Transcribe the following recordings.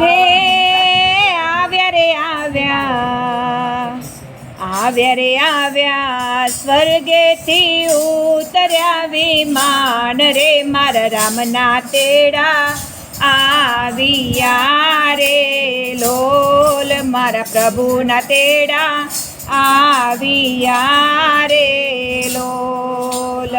હે, આવ્યા રે, આવ્યા. આવ્યા રે, આવ્યા. સ્વર્ગેથી ઉતર્યા વિમાન રે, મારા રામના તેડા આવ્યા રે. લોલ મારા પ્રભુના તેડા આવ્યા રે. લોલ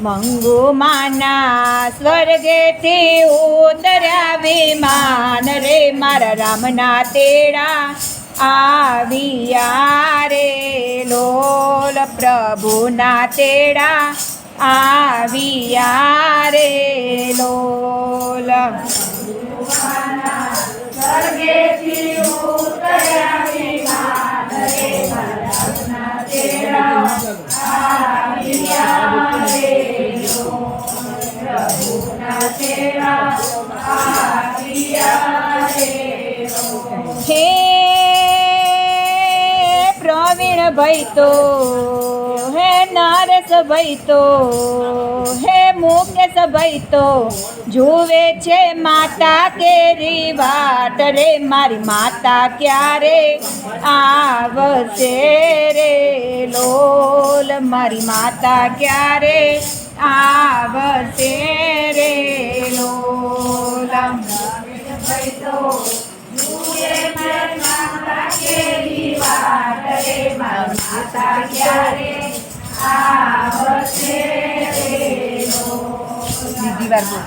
મંગુ માના સ્વર્ગેથી ઉતર્યા વિમાન રે મારા રામના તેડા આવ્યા રે. લોલ પ્રભુના તેડા આવ્યા રે. લોલ. હે પ્રવીણ ભાઈ તો, હે નારસ ભાઈ તો, હે મુકેશ ભાઈ તો, જુએ છે માતા કેરી વાટ રે, મારી માતા ક્યારે આવશે રે? લોલ, મારી માતા ક્યારે આવશે રે? લોલ. બીજી વાર આવશે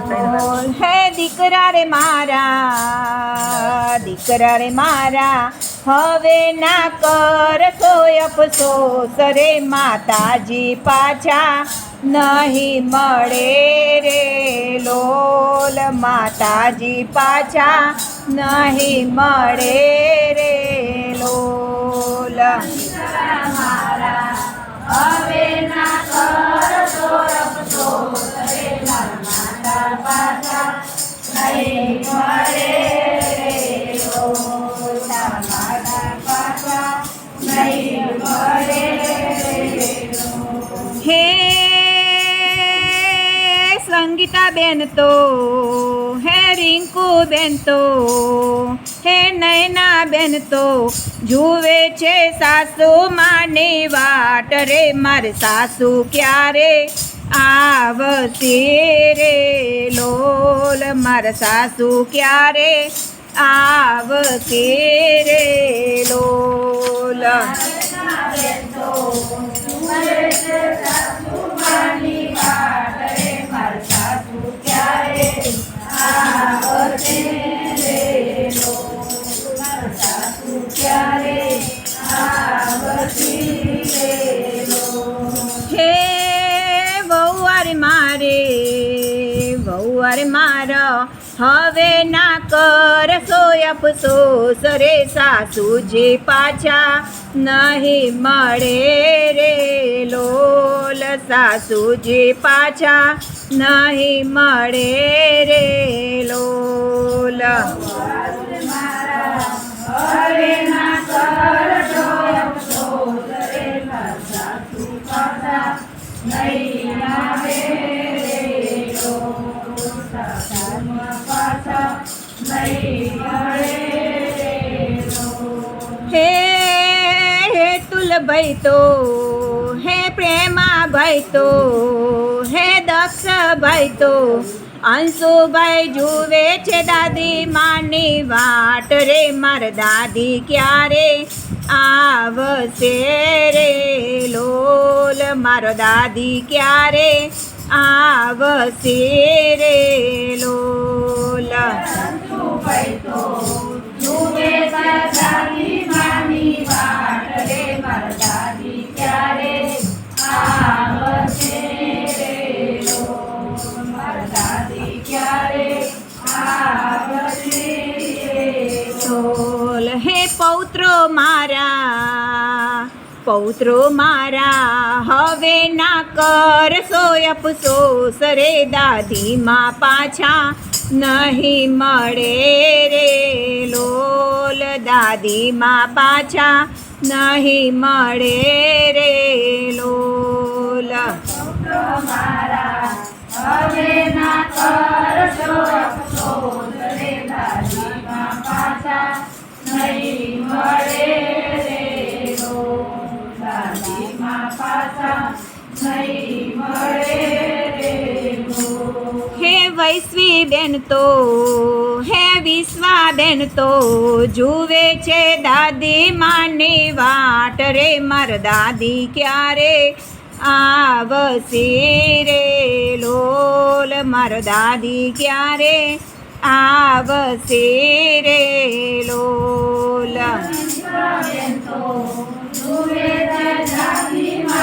ત્રણ વાર. બોલતા હે દીકરા રે મારા, દીકરા રે મારા, હવે ના કરશો અફસોસ રે માતાજી પાછા. નહીં મળે રે લોલ માતાજી પાછા નહીં મળે બેન તો, હે રિંકુ બેન તો, હે નયના બેન તો, જુએ છે સાસુ માની વાટ રે, મારે સાસુ ક્યારે આવશે રે? લોલ, મારા સાસુ ક્યારે આવશે રે? લોલ. હવે ના કરશો અફસોસ રે સાસુજી પાછા નહીં મળે રે. લોલ સાસુજી પાછા નહીં મળે રે. લોલ. હે હેતુલભાઈ તો, હે પ્રેમા તો, હે દક્ષભાઈ તો, અંશુભાઈ જુએ છે દાદી માની વાટ રે, માર દાદી ક્યારે આવશે રે? લોલ, મારો દાદી ક્યારે આવશે રે? લોલ. પૌત્રો પૌત્રો મારા, હવે ના કરશો અફસોસ રે દાદીમાં પાછા નહીં મળે રે લોલ દાદીમાં પાછા નહીં મળે રે લોલ. હે વૈશ્વી બેન તો હે વિશ્વા બેન તો જુએ છે દાદી માની વાટ રે, માર દાદી ક્યારે આવશે રે? લોલ, માર દાદી ક્યારે આવશે રે? લોલ.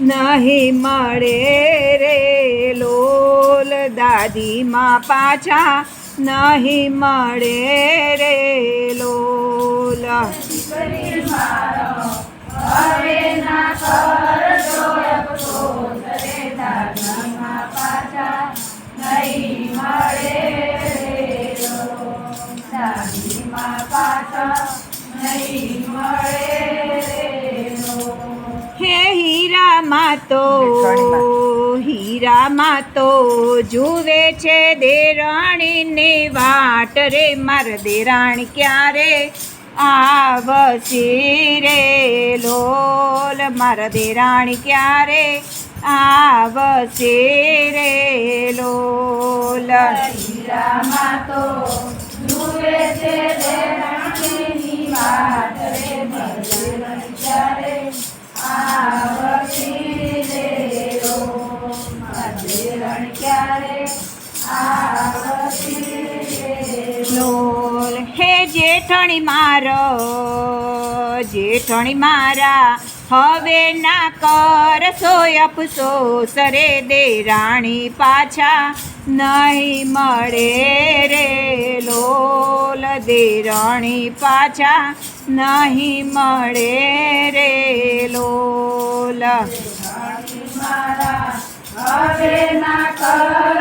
નહીં મળે રે લોલ દાદીમાં પાછા નહીં મળે રે લોલ હે તો હીરામાં તો જુએ છે દેરાણીની વાટ રે, માર દેરાણી ક્યારે આવશે રે? લોલ, માર દેરાણી ક્યારે આવશે રે? લોલ. લોલ હે જેઠણી મારો, જેઠણી મારા, હવે ના કરશો અફસોસ રે દેરાણી પાછા. નહીં મળે રે લોલ દેરાણી પાછા. નહીં મળે રે લોલ. હવે ના કર